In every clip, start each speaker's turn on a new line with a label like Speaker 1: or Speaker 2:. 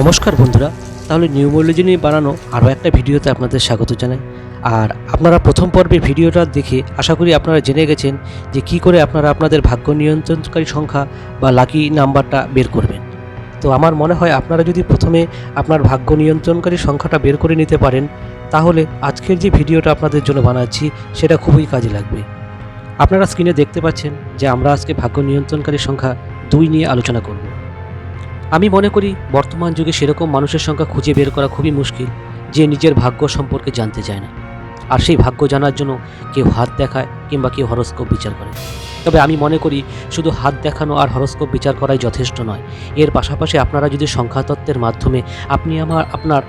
Speaker 1: নমস্কার বন্ধুরা, তাহলে নিউমোলজি নিয়ে বানানো আরও একটা ভিডিওতে আপনাদের স্বাগত জানাই। আর আপনারা প্রথম পর্বের ভিডিওটা দেখে আশা করি আপনারা জেনে গেছেন যে কি করে আপনারা আপনাদের ভাগ্য নিয়ন্ত্রণকারী সংখ্যা বা লাকি নাম্বারটা বের করবেন। তো আমার মনে হয় আপনারা যদি প্রথমে আপনার ভাগ্য নিয়ন্ত্রণকারী সংখ্যাটা বের করে নিতে পারেন, তাহলে আজকের যে ভিডিওটা আপনাদের জন্য বানাচ্ছি, সেটা খুবই কাজে লাগবে। আপনারা স্ক্রিনে দেখতে পাচ্ছেন যে আমরা আজকে ভাগ্য নিয়ন্ত্রণকারী সংখ্যা দুই নিয়ে আলোচনা করব। আমি মনে করি বর্তমান যুগে সেরকম মানুষের সংখ্যা খুঁজে বের করা খুবই মুশকিল, যে নিজের ভাগ্য সম্পর্কে জানতে চায় না। আর সেই ভাগ্য জানার জন্য কেউ হাত দেখায় কিংবা কেউ হরস্কোপ বিচার করে। তবে আমি মনে করি শুধু হাত দেখানো আর হরস্কোপ বিচার করাই যথেষ্ট নয়। এর পাশাপাশি আপনারা যদি সংখ্যাতত্ত্বের মাধ্যমে আপনি আমার, আপনার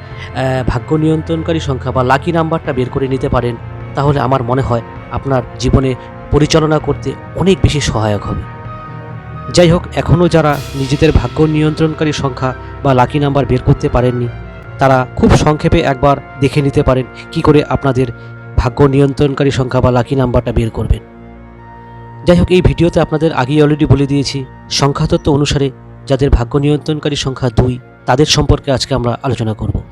Speaker 1: ভাগ্য নিয়ন্ত্রণকারী সংখ্যা বা লাকি নাম্বারটা বের করে নিতে পারেন, তাহলে আমার মনে হয় আপনার জীবনে পরিচালনা করতে অনেক বেশি সহায়ক হবে। যাই হোক এখনও যারা নিজেদের ভাগ্য নিয়ন্ত্রণকারী সংখ্যা বা লাকি নাম্বার বের করতে পারেননি, তারা খুব সংক্ষেপে একবার দেখে নিতে পারেন কি করে আপনাদের ভাগ্য নিয়ন্ত্রণকারী সংখ্যা বা লাকি নাম্বারটা বের করবেন। যাই হোক এই ভিডিওতে আপনাদের আগেই অলরেডি বলে দিয়েছি, সংখ্যাতত্ত্ব অনুসারে যাদের ভাগ্য নিয়ন্ত্রণকারী সংখ্যা দুই, তাদের সম্পর্কে আজকে আমরা আলোচনা করব।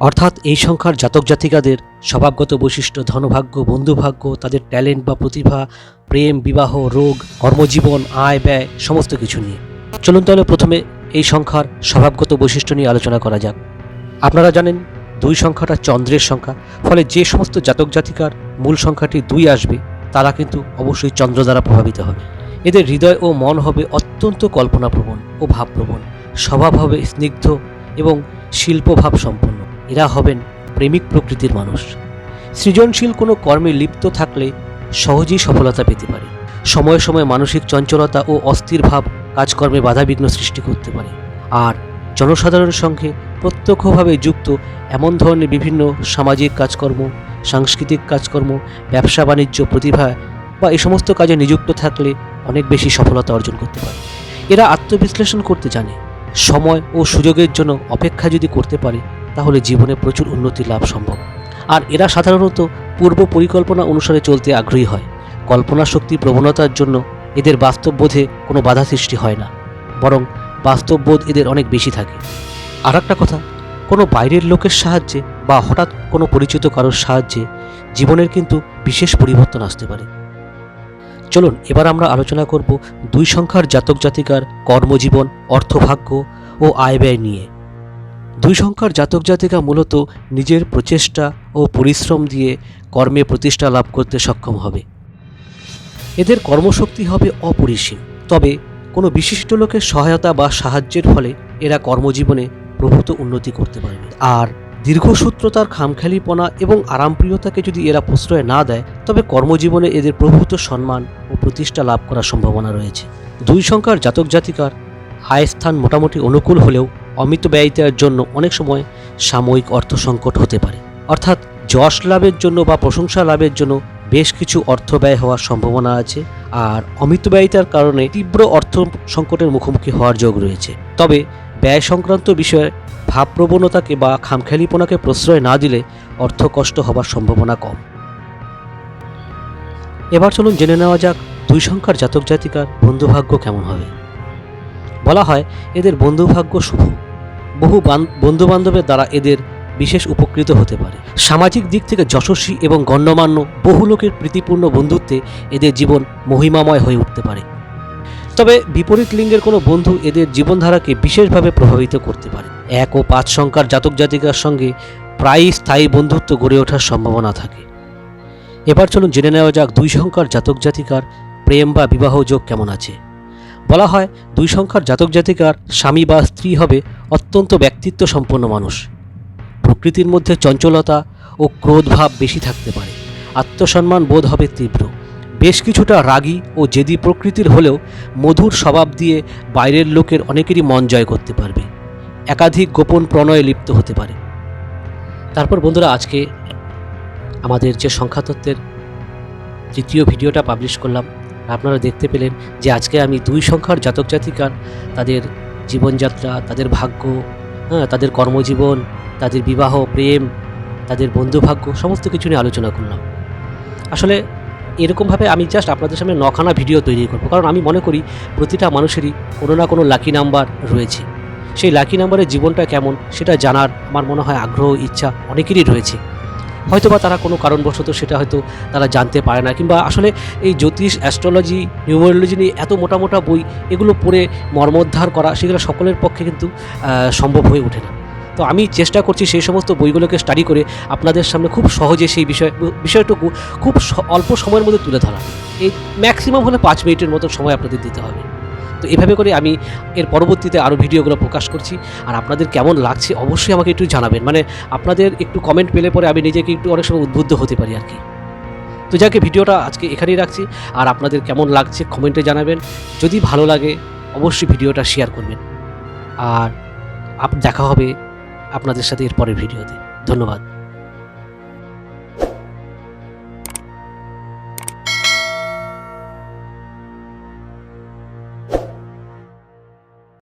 Speaker 1: অর্থাৎ এই সংখ্যার জাতক জাতিকাদের স্বভাবগত বৈশিষ্ট্য, ধনভাগ্য, বন্ধুভাগ্য, তাদের ট্যালেন্ট বা প্রতিভা, প্রেম, বিবাহ, রোগ, কর্মজীবন, আয় ব্যয়, সমস্ত কিছু নিয়ে। চলুন তাহলে প্রথমে এই সংখ্যার স্বভাবগত বৈশিষ্ট্য নিয়ে আলোচনা করা যাক। আপনারা জানেন, দুই সংখ্যাটা চন্দ্রের সংখ্যা, ফলে যে সমস্ত জাতক জাতিকার মূল সংখ্যাটি দুই আসবে, তারা কিন্তু অবশ্যই চন্দ্র দ্বারা প্রভাবিত হবে। এদের হৃদয় ও মন হবে অত্যন্ত কল্পনাপ্রবণ ও ভাবপ্রবণ, স্বভাব হবে স্নিগ্ধ এবং শিল্পভাব সম্পন্ন। এরা হবেন প্রেমিক প্রকৃতির মানুষ। সৃজনশীল কোনো কর্মে লিপ্ত থাকলে সহজেই সফলতা পেতে পারে। সময়ে সময়ে মানসিক চঞ্চলতা ও অস্থির ভাব কাজকর্মে বাধাবিঘ্ন সৃষ্টি করতে পারে। আর জনসাধারণের সঙ্গে প্রত্যক্ষভাবে যুক্ত এমন ধরনের বিভিন্ন সামাজিক কাজকর্ম, সাংস্কৃতিক কাজকর্ম, ব্যবসা বাণিজ্য, প্রতিভা বা এই সমস্ত কাজে নিযুক্ত থাকলে অনেক বেশি সফলতা অর্জন করতে পারে। এরা আত্মবিশ্লেষণ করতে জানে। সময় ও সুযোগের জন্য অপেক্ষা যদি করতে পারে তাহলে জীবনে প্রচুর উন্নতি লাভ সম্ভব। আর এরা সাধারণত পূর্ব পরিকল্পনা অনুসারে চলতে আগ্রহী হয়। কল্পনা শক্তি প্রবণতার জন্য এদের বাস্তববোধে কোনো বাধা সৃষ্টি হয় না। বরং বাস্তববোধ এদের অনেক বেশি থাকে। আর একটা কথা, কোনো বাইরের লোকের সাহায্যে বা হঠাৎ কোনো পরিচিত কারোর সাহায্যে জীবনের কিন্তু বিশেষ পরিবর্তন আসতে পারে। চলুন, এবার আমরা আলোচনা করব দুই সংখ্যার জাতক জাতিকার কর্মজীবন, অর্থভাগ্য ও আয় ব্যয় নিয়ে। দুই সংখ্যার জাতক জাতিকা মূলত নিজের প্রচেষ্টা ও পরিশ্রম দিয়ে কর্মে প্রতিষ্ঠা লাভ করতে সক্ষম হবে। এদের কর্মশক্তি হবে অপরিসীম, তবে কোনো বিশিষ্ট লোকের সহায়তা বা সাহায্যের ফলে এরা কর্মজীবনে প্রভূত উন্নতি করতে পারবে আর দীর্ঘসূত্রতার খামখেয়ালিপনা এবং আরামপ্রিয়তাকে যদি এরা প্রশ্রয় না দেয়, তবে কর্মজীবনে এদের প্রভূত সম্মান ও প্রতিষ্ঠা লাভ করার সম্ভাবনা রয়েছে। দুই সংখ্যার জাতক জাতিকার আয় স্থান মোটামুটি অনুকূল হলেও অমিত ব্যয়িতার জন্য অনেক সময় সাময়িক অর্থ সংকট হতে পারে। অর্থাৎ যশ লাভের জন্য বা প্রশংসা লাভের জন্য বেশ কিছু অর্থ ব্যয় হওয়ার সম্ভাবনা আছে আর অমিত ব্যয়িতার কারণে তীব্র অর্থ সংকটের মুখোমুখি হওয়ার যোগ রয়েছে। তবে ব্যয় সংক্রান্ত বিষয়ে ভাবপ্রবণতাকে বা খামখেয়ালিপনাকে প্রশ্রয় না দিলে অর্থ কষ্ট হবার সম্ভাবনা কম। এবার চলুন জেনে নেওয়া যাক দুই সংখ্যার জাতক জাতিকার বন্ধুভাগ্য কেমন হবে। বলা হয় এদের বন্ধুভাগ্য শুভ। বহু বন্ধু বান্ধবের দ্বারা এদের বিশেষ উপকৃত হতে পারে। সামাজিক দিক থেকে যশস্বী এবং গণ্যমান্য বহু লোকের প্রীতিপূর্ণ বন্ধুত্বে এদের জীবন মহিমাময় হয়ে উঠতে পারে। তবে বিপরীত লিঙ্গের কোনো বন্ধু এদের জীবনধারাকে বিশেষভাবে প্রভাবিত করতে পারে। এক ও পাঁচ সংখ্যার জাতক জাতিকার সঙ্গে প্রায়ই স্থায়ী বন্ধুত্ব গড়ে ওঠার সম্ভাবনা থাকে। এবার চলুন জেনে নেওয়া যাক দুই সংখ্যার জাতক জাতিকার প্রেম বা বিবাহ যোগ কেমন আছে। বলা হয়, দুই সংখ্যার জাতক জাতিকার স্বামী বা স্ত্রী হবে অত্যন্ত ব্যক্তিত্ব সম্পন্ন মানুষ। প্রকৃতির মধ্যে চঞ্চলতা ও ক্রোধভাব বেশি থাকতে পারে। আত্মসম্মান বোধ হবে তীব্র। বেশ কিছুটা রাগী ও জেদি প্রকৃতির হলেও মধুর স্বভাব দিয়ে বাইরের লোকের অনেকেরই মন জয় করতে পারবে। একাধিক গোপন প্রণয়ে লিপ্ত হতে পারে। তারপর বন্ধুরা, আজকে আমাদের যে সংখ্যাতত্ত্বের তৃতীয় ভিডিওটা পাবলিশ করলাম। আপনারা দেখতে পেলেন যে আজকে আমি দুই সংখ্যার জাতক জাতিকার তাদের জীবনযাত্রা, তাদের ভাগ্য হ্যাঁ তাদের কর্মজীবন, তাদের বিবাহ, প্রেম, তাদের বন্ধুভাগ্য, সমস্ত কিছু নিয়ে আলোচনা করলাম। আসলে এরকমভাবে আমি জাস্ট আপনাদের সামনে নখানা ভিডিও তৈরি করব, কারণ আমি মনে করি প্রতিটা মানুষেরই কোনো না কোনো লাকি নাম্বার রয়েছে। সেই লাকি নাম্বারের জীবনটা কেমন সেটা জানার আমার মনে হয় আগ্রহ, ইচ্ছা অনেকেরই রয়েছে। হয়তোবা তারা কোনো কারণবশত সেটা হয়তো তারা জানতে পারে না, কিংবা আসলে এই জ্যোতিষ অ্যাস্ট্রোলজি নিউমোলজি নিয়ে এত মোটা মোটা বই এগুলো পড়ে মর্মোদ্ধার করা সেগুলো সকলের পক্ষে কিন্তু সম্ভব হয়ে ওঠে না। তো আমি চেষ্টা করছি সেই সমস্ত বইগুলোকে স্টাডি করে আপনাদের সামনে খুব সহজে সেই বিষয়, বিষয়টুকু খুব অল্প সময়ের মধ্যে তুলে ধরা। এই ম্যাক্সিমাম হলে পাঁচ মিনিটের মতো সময় আপনাদের দিতে হবে। তো এভাবে করে আমি এর পরবর্তীতে আরও ভিডিওগুলো প্রকাশ করছি। আর আপনাদের কেমন লাগছে অবশ্যই আমাকে একটু জানাবেন। মানে আপনাদের একটু কমেন্ট পেলে পরে আমি নিজেকে একটু অনেক সময় উদ্বুদ্ধ হতে পারি আর কি। তো যাকে ভিডিওটা আজকে এখানেই রাখছি। আর আপনাদের কেমন লাগছে কমেন্টে জানাবেন। যদি ভালো লাগে, অবশ্যই ভিডিওটা শেয়ার করবেন। আর দেখা হবে আপনাদের সাথে এর পরের ভিডিওতে। ধন্যবাদ।